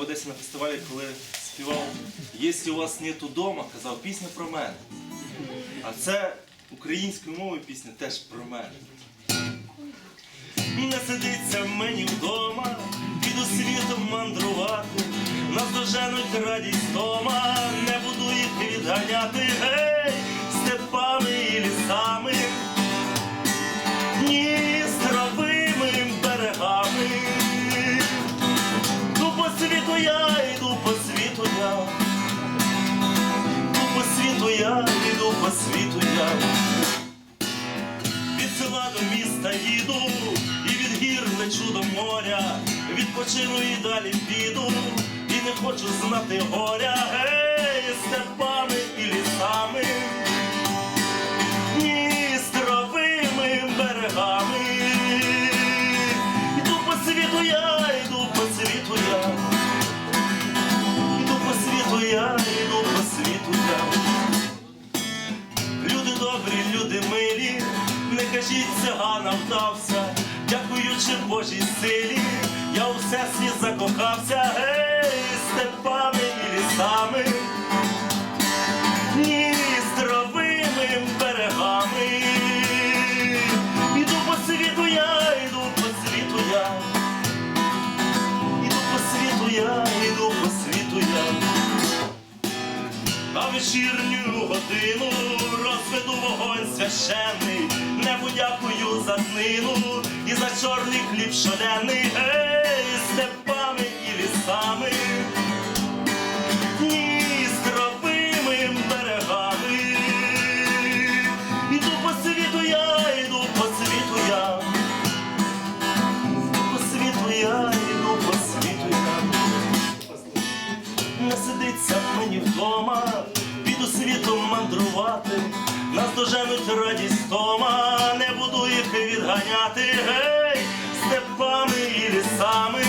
Одесі на фестивалі, коли співав Якщо у вас нету дома, казав пісня про мене. А це українською мовою пісня теж про мене. Не сидиться мені вдома, піду світом мандрувати, нас доженуть радість дома, не буду їх відганяти, гей, степами я. Від села до міста їду, і від гір лечу до моря, відпочину і далі піду, і не хочу знати горя, добрі, люди милі, не кажіть цигана вдався, дякуючи Божій силі, я у всесвіт закохався, гей, степами і лісами, Вечірню годину. Розведу вогонь священний, небу дякую за днину і за чорний хліб шалений, сидиться мені вдома, піду світом мандрувати, нас доженуть радість дома, не буду їх відганяти, гей, степами і лісами,